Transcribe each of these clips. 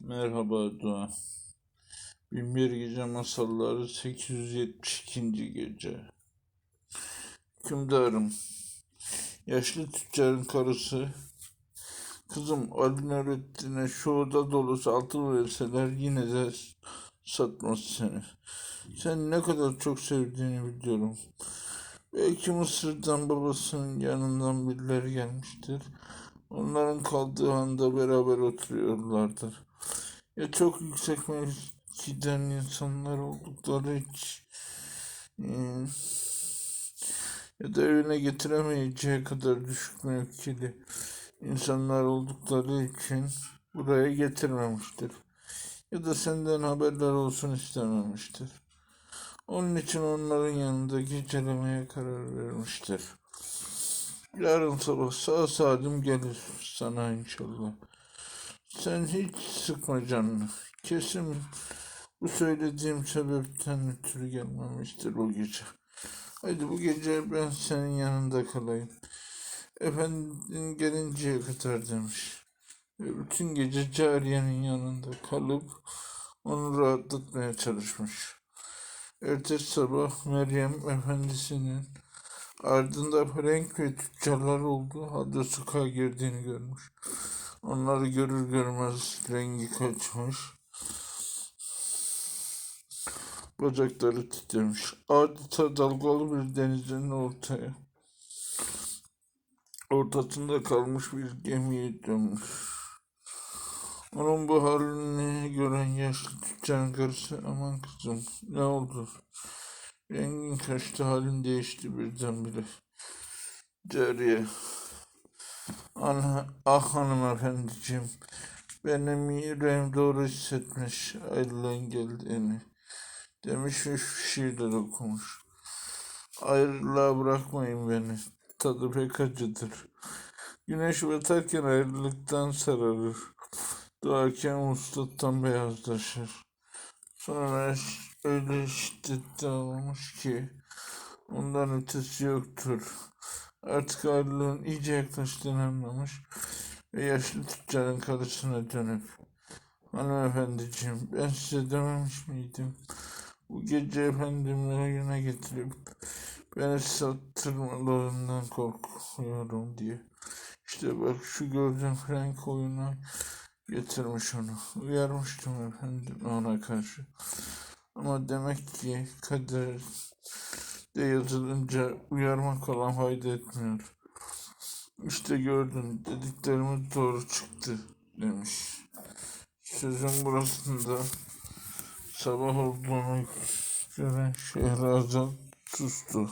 Merhaba Doğan. Binbir Gece Masalları 872. Gece. Hükümdarım, yaşlı tüccarın karısı, kızım Ali Nurettin'e şu oda dolusu altın verseler yine de satmaz seni. Sen ne kadar çok sevdiğini biliyorum. Belki Mısır'dan babasının yanından birileri gelmiştir. Onların kaldığı anda beraber oturuyorlardır. Ya çok yüksek mevkiden insanlar oldukları için e, ya da evine getiremeyeceği kadar düşük mevkili insanlar oldukları için buraya getirmemiştir. Ya da senden haberler olsun istememiştir. Onun için onların yanında gecelemeye karar vermiştir. Yarın sabah sağ salim gelir sana inşallah. Sen hiç sıkma canını. Kesin bu söylediğim sebepten ötürü gelmemiştir bu gece. Haydi bu gece ben senin yanında kalayım. Efendin gelinceye kadar demiş. Ve bütün gece cariyenin yanında kalıp onu rahatlatmaya çalışmış. Ertesi sabah Meryem efendisinin ardında Frank ve tüccarlar olduğu halde sokağa girdiğini görmüş. Onları görür görmez rengi kaçmış. Bacakları titremiş. Adeta dalgalı bir denizin ortaya. Ortasında kalmış bir gemiye dönmüş. Onun bu halini gören yaşlı tüccarın karısı aman kızım ne oldu? Rengin kaçtı halin değişti birdenbire. Cariye Ana, ah hanımefendiciğim, benim yüreğim doğru hissetmiş ayrılığın geldiğini. Demiş ve şu şiirler okumuş. Ayrılığa bırakmayın beni, tadı pek acıdır. Güneş batarken ayrılıktan sararır. Doğarken uslattan beyazlaşır. Sonra öyle şiddetli olmuş ki ondan ötesi yoktur. Artık ayrılığın iyice yaklaştığını anlamış ve yaşlı tüccarın karısına dönüp Hanımefendiciğim ben size dememiş miydim? Bu gece efendimle oyuna getirip beni sattırmalarından korkuyorum diye. İşte bak şu gördüğün Frank oyuna getirmiş onu. Uyarmıştım efendim ona karşı. Ama demek ki kader de yazılınca uyarmak olan fayda etmiyor. İşte gördün dediklerimiz doğru çıktı demiş. Sözün burasında sabah olduğunu gören Şehrazat sustu.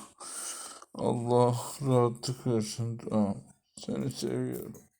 Allah rahatlık versin. Amin. Seni seviyorum.